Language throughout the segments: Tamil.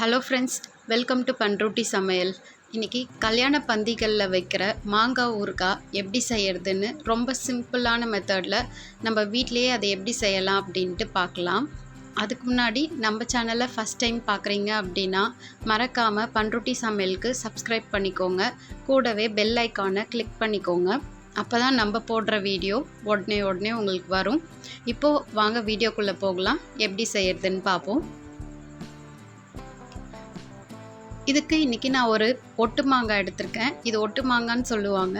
Hello friends welcome to Panruti சமையல் இன்றைக்கி கல்யாண பந்திகளில் வைக்கிற மாங்காய் ஊறுகாய் எப்படி செய்யறதுன்னு ரொம்ப சிம்பிளான மெத்தடில் நம்ம வீட்டிலேயே அதை எப்படி செய்யலாம் அப்படின்ட்டு பார்க்கலாம். அதுக்கு முன்னாடி நம்ம சேனலை ஃபஸ்ட் டைம் பார்க்குறீங்க அப்படின்னா மறக்காமல் பண்ருட்டி சமையலுக்கு சப்ஸ்கிரைப் பண்ணிக்கோங்க. கூடவே பெல் ஐக்கானை கிளிக் பண்ணிக்கோங்க. அப்போ தான் நம்ம போடுற வீடியோ உடனே உடனே உங்களுக்கு வரும். இப்போது வாங்க வீடியோக்குள்ளே போகலாம். எப்படி செய்யறதுன்னு பார்ப்போம். இதுக்கு இன்றைக்கி நான் ஒரு ஒட்டு மாங்காய் எடுத்திருக்கேன். இது ஒட்டு மாங்கான்னு சொல்லுவாங்க.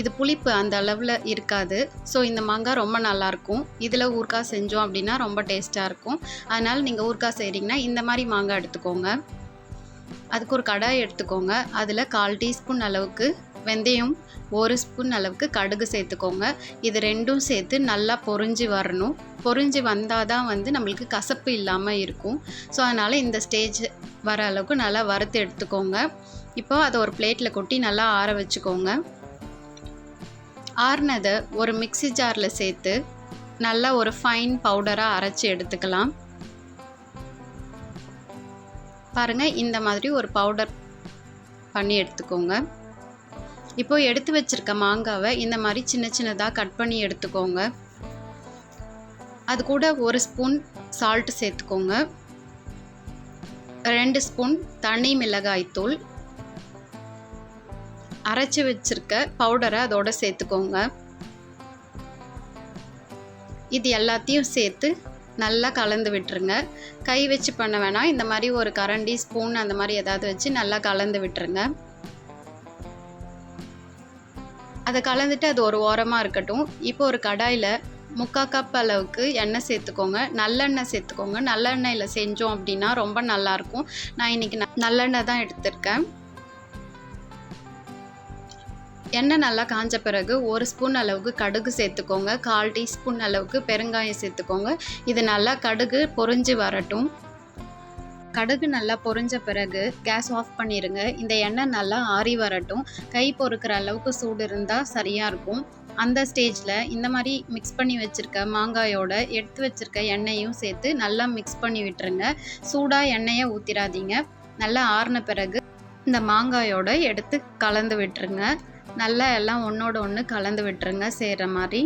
இது புளிப்பு அந்த அளவில் இருக்காது. ஸோ இந்த மாங்காய் ரொம்ப நல்லாயிருக்கும். இதில் ஊறுகாய் செஞ்சோம் அப்படின்னா ரொம்ப டேஸ்ட்டாக இருக்கும். அதனால் நீங்கள் ஊறுகாய் செய்கிறீங்கன்னா இந்த மாதிரி மாங்காய் எடுத்துக்கோங்க. அதுக்கு ஒரு கடாய் எடுத்துக்கோங்க. அதில் கால் டீஸ்பூன் அளவுக்கு வெந்தயம் ஒரு ஸ்பூன் அளவுக்கு கடுகு சேர்த்துக்கோங்க. இது ரெண்டும் சேர்த்து நல்லா பொறிஞ்சு வரணும். பொறிஞ்சு வந்தால் தான் வந்து நம்மளுக்கு கசப்பு இல்லாமல் இருக்கும். ஸோ அதனால் இந்த ஸ்டேஜ் வர அளவுக்கு நல்லா வறுத்து எடுத்துக்கோங்க. இப்போ அதை ஒரு பிளேட்டில் கொட்டி நல்லா ஆற வச்சுக்கோங்க. ஆறுனதை ஒரு மிக்சி ஜாரில் சேர்த்து நல்லா ஒரு ஃபைன் பவுடராக அரைச்சி எடுத்துக்கலாம். பாருங்கள் இந்த மாதிரி ஒரு பவுடர் பண்ணி எடுத்துக்கோங்க. இப்போ எடுத்து வச்சிருக்க மாங்காவை இந்த மாதிரி சின்ன சின்னதாக கட் பண்ணி எடுத்துக்கோங்க. அது கூட ஒரு ஸ்பூன் சால்ட் சேர்த்துக்கோங்க. ரெண்டு ஸ்பூன் தனி மிளகாய் தூள். அரைச்சி வச்சிருக்க பவுடரை அதோட சேர்த்துக்கோங்க. இது எல்லாத்தையும் சேர்த்து நல்லா கலந்து விட்டுருங்க. கை வச்சு பண்ண வேணாம். இந்த மாதிரி ஒரு கரண்டி ஸ்பூன் அந்த மாதிரி ஏதாவது வச்சு நல்லா கலந்து விட்டுருங்க. அதை கலந்துட்டு அது ஒரு ஓரமாக இருக்கட்டும். இப்போ ஒரு கடாயில் முக்கா கப் அளவுக்கு எண்ணெய் சேர்த்துக்கோங்க. நல்லெண்ணெய் சேர்த்துக்கோங்க. நல்லெண்ணெயில் செஞ்சோம் அப்படின்னா ரொம்ப நல்லாயிருக்கும். நான் இன்றைக்கி நல்லெண்ணெய் தான் எடுத்திருக்கேன். எண்ணெய் நல்லா காஞ்ச பிறகு ஒரு ஸ்பூன் அளவுக்கு கடுகு சேர்த்துக்கோங்க. கால் டீஸ்பூன் அளவுக்கு பெருங்காயம் சேர்த்துக்கோங்க. இது நல்லா கடுகு பொறிஞ்சு வரட்டும். கடுகு நல்லா பொரிஞ்ச பிறகு கேஸ் ஆஃப் பண்ணிடுங்க இந்த எண்ணெய் நல்லா ஆறி வரட்டும். கை பொறுக்கிற அளவுக்கு சூடு இருந்தால் சரியாக இருக்கும். அந்த ஸ்டேஜில் இந்த மாதிரி மிக்ஸ் பண்ணி வச்சுருக்க மாங்காயோட எடுத்து வச்சுருக்க எண்ணெயும் சேர்த்து நல்லா மிக்ஸ் பண்ணி விட்டுருங்க. சூடாக எண்ணெயை ஊற்றிடாதீங்க நல்லா ஆறின பிறகு இந்த மாங்காயோட எடுத்து கலந்து விட்டுருங்க. நல்லா எல்லாம் ஒன்றோட ஒன்று கலந்து விட்டுருங்க செய்கிற மாதிரி.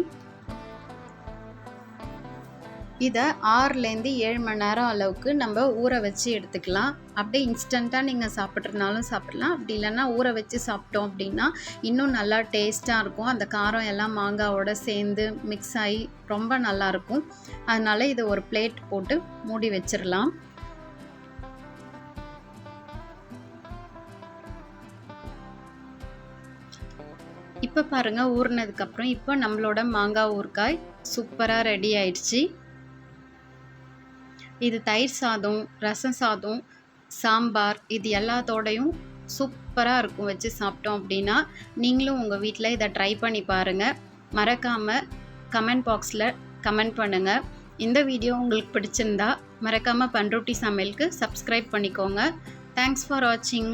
இதை ஆறுலேருந்து ஏழு மணி நேரம் அளவுக்கு நம்ம ஊற வச்சு எடுத்துக்கலாம். அப்படியே இன்ஸ்டண்ட்டாக நீங்கள் சாப்பிட்றதுனாலும் சாப்பிட்லாம். அப்படி இல்லைன்னா ஊற வச்சு சாப்பிட்டோம் அப்படின்னா இன்னும் நல்லா டேஸ்ட்டாக இருக்கும். அந்த காரம் எல்லாம் மாங்காவோட சேர்ந்து மிக்ஸ் ஆகி ரொம்ப நல்லாயிருக்கும் அதனால் இதை ஒரு பிளேட் போட்டு மூடி வச்சிடலாம். இப்போ பாருங்கள் ஊறினதுக்கப்புறம் இப்போ நம்மளோட மாங்காய் ஊறுகாய் சூப்பராக ரெடி ஆயிடுச்சு. இது தயிர் சாதம் ரசம் சாதம் சாம்பார் இது எல்லாத்தோடையும் சூப்பராக இருக்கும் வச்சு சாப்பிட்டோம் அப்படின்னா நீங்களும் உங்கள் வீட்டில் இதை ட்ரை பண்ணி பாருங்கள் மறக்காமல் கமெண்ட் பாக்ஸில் கமெண்ட் பண்ணுங்கள் இந்த வீடியோ உங்களுக்கு பிடிச்சிருந்தா மறக்காமல் பண்ருட்டி சமையலுக்கு சப்ஸ்கிரைப் பண்ணிக்கோங்க. தேங்க்ஸ் ஃபார் வாட்சிங்